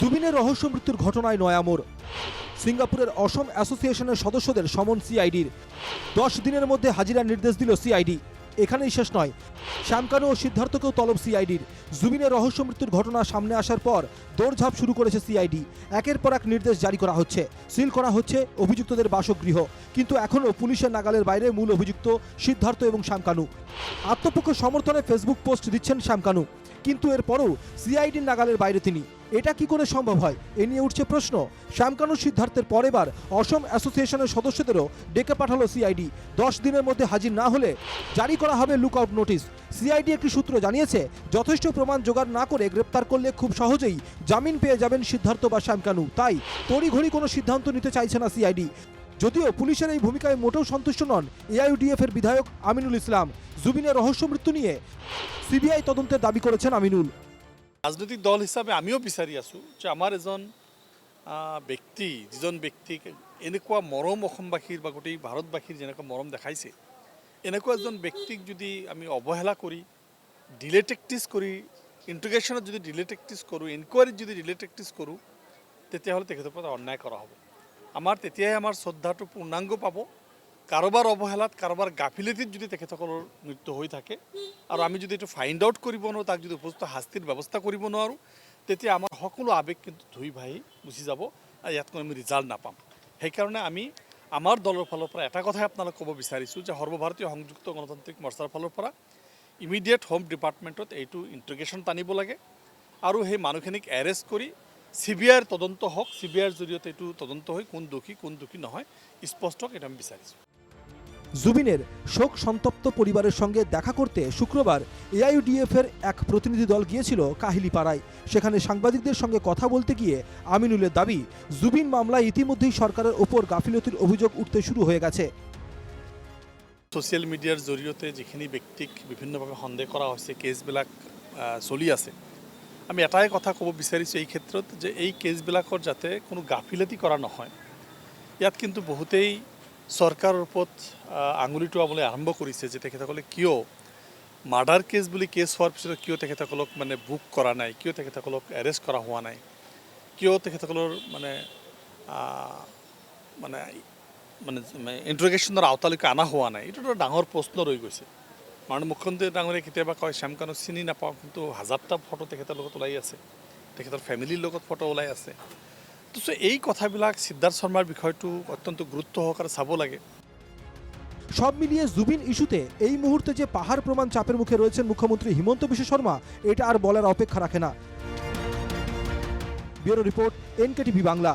জুবিনের রহস্য মৃত্যুর ঘটনায় নয়ামোর সিঙ্গাপুরের অসম অ্যাসোসিয়েশনের সদস্যদের সমন সিআইডির। দশ দিনের মধ্যে হাজিরার নির্দেশ দিল সিআইডি। এখানেই শেষ নয়। শ্যামকানু ও সিদ্ধার্থকেও তলব সিআইডির। জুবিনের রহস্য মৃত্যুর ঘটনা সামনে আসার পর দৌড়ঝাঁপ শুরু করেছে সিআইডি। একের পর এক নির্দেশ জারি করা হচ্ছে। সিল করা হচ্ছে অভিযুক্তদের বাসগৃহ। কিন্তু এখনও পুলিশের নাগালের বাইরে মূল অভিযুক্ত সিদ্ধার্থ এবং শ্যামকানু। আত্মপক্ষ সমর্থনে ফেসবুক পোস্ট দিচ্ছেন শ্যামকানু। কিন্তু এরপরও সিআইডির নাগালের বাইরে তিনি। এটা কি করে সম্ভব হয়? এ নিয়ে উঠছে প্রশ্ন। শ্যামকানু সিদ্ধার্থের পরেবার অসম অ্যাসোসিয়েশনের সদস্যদেরও ডেকে পাঠালো সিআইডি। দশ দিনের মধ্যে হাজির না হলে জারি করা হবে লুক আউট নোটিশ। সিআইডি একটি সূত্র জানিয়েছে, যথেষ্ট প্রমাণ জোগাড় না করে গ্রেপ্তার করলে খুব সহজেই জামিন পেয়ে যাবেন সিদ্ধার্থ বা শ্যামকানু। তাই তড়িঘড়ি কোনো সিদ্ধান্ত নিতে চাইছে না সিআইডি। যদিও পুলিশের এই ভূমিকায় মোটেও সন্তুষ্ট নন এআইউডিএফ এর বিধায়ক আমিনুল ইসলাম। জুবিনের রহস্য মৃত্যু নিয়ে সিবিআই তদন্তের দাবি করেছেন আমিনুল। ৰাজনৈতিক দল হিচাপে আমিও বিচাৰি আছোঁ যে আমাৰ এজন ব্যক্তি, যিজন ব্যক্তিক এনেকুৱা মৰম অসমবাসীৰ বা গোটেই ভাৰতবাসীৰ যেনেকুৱা মৰম দেখাইছে, এনেকুৱা এজন ব্যক্তিক যদি আমি অৱহেলা কৰি ডিলে টেকটিছ কৰি ইণ্টিগ্ৰেশ্যনত যদি ডিলে টেকটিছ কৰোঁ ইনকুৱাৰীত যদি ডিলে টেকটিছ কৰোঁ, তেতিয়াহ'লে তেখেতৰ পৰা অন্যায় কৰা হ'ব। আমাৰ তেতিয়াই আমাৰ শ্ৰদ্ধাটো পূৰ্ণাংগ পাব। কাৰোবাৰ অৱহেলাত কাৰোবাৰ গাফিলতিত যদি তেখেতসকলৰ মৃত্যু হৈ থাকে আৰু আমি যদি এইটো ফাইণ্ড আউট কৰিব নোৱাৰোঁ, তাক যদি উপযুক্ত শাস্তিৰ ব্যৱস্থা কৰিব নোৱাৰোঁ, তেতিয়া আমাৰ সকলো আৱেগ কিন্তু ধুই ভাহি গুচি যাব আৰু ইয়াত আমি ৰিজাল্ট নাপাম। সেইকাৰণে আমি আমাৰ দলৰ ফালৰ পৰা এটা কথাই আপোনালোক ক'ব বিচাৰিছোঁ যে সৰ্বভাৰতীয় সংযুক্ত গণতান্ত্ৰিক মৰ্চাৰ ফালৰ পৰা ইমিডিয়েট হোম ডিপাৰ্টমেণ্টত এইটো ইণ্টিগ্ৰেশ্যন টানিব লাগে আৰু সেই মানুহখিনিক এৰেষ্ট কৰি চি বি আইৰ তদন্ত হওক চি বি আইৰ জৰিয়তে এইটো তদন্ত হৈ কোন দোষী কোন দোষী নহয় স্পষ্ট হওক এইটো আমি বিচাৰিছোঁ। জুবিনের শোক সন্তপ্ত পরিবারের সঙ্গে দেখা করতে শুক্রবার এআইইউডিএফ এর এক প্রতিনিধি দল গিয়েছিল কাহিলিপাড়ায়। সেখানে সাংবাদিকদের সঙ্গে কথা বলতে গিয়ে আমিনুলের দাবি, জুবিন মামলায় ইতিমধ্যেই সরকারের ওপর গাফিলতির অভিযোগ উঠতে শুরু হয়ে গেছে। ছ'চিয়েল মিডিয়াৰ জৰিয়তে যিখিনি ব্যক্তিক বিভিন্নভাৱে সন্দেহ কৰা হৈছে, কেছবিলাক চলি আছে, আমি এটাই কথা ক'ব বিচাৰিছোঁ এই ক্ষেত্ৰত যে এই কেছবিলাকৰ যাতে কোনো গাফিলতি কৰা নহয়, ইয়াত কিন্তু বহুতেই চৰকাৰৰ ওপৰত আহ, আঙুলি টোৱাবলৈ আৰম্ভ কৰিছে যে তেখেতসকলে কিয় মাৰ্ডাৰ কেছ বুলি কেছ হোৱাৰ পিছত কিয় তেখেতসকলক মানে বুক কৰা নাই কিয় তেখেতসকলক এৰেষ্ট কৰা হোৱা নাই কিয় তেখেতসকলৰ মানে মানে মানে ইণ্টাৰগেশ্যনৰ আওতালৈকে অনা হোৱা নাই এইটো এটা ডাঙৰ প্ৰশ্ন ৰৈ গৈছে। মাননীয় মুখ্যমন্ত্ৰী ডাঙৰীয়ে কেতিয়াবা কয় শ্যামকানক চিনি নাপাওঁ কিন্তু হাজাৰটা ফটো তেখেতৰ লগত ওলাই আছে তেখেতৰ ফেমিলিৰ লগত ফটো ওলাই আছে। তো এই কথাবিলাক সিদ্ধার্থ শর্মার বিষয়টো অত্যন্ত গুরুত্ব সহকারে চাব লাগে। সব মিলিয়ে জুবিন ইস্যুতে এই মুহূর্তে যে পাহাড় প্রমাণ চাপের মুখে রয়েছেন মুখ্যমন্ত্রী হিমন্ত বিশ্ব শর্মা, এটা আর বলার অপেক্ষা রাখে না। Bureau report, NKTV Bangla.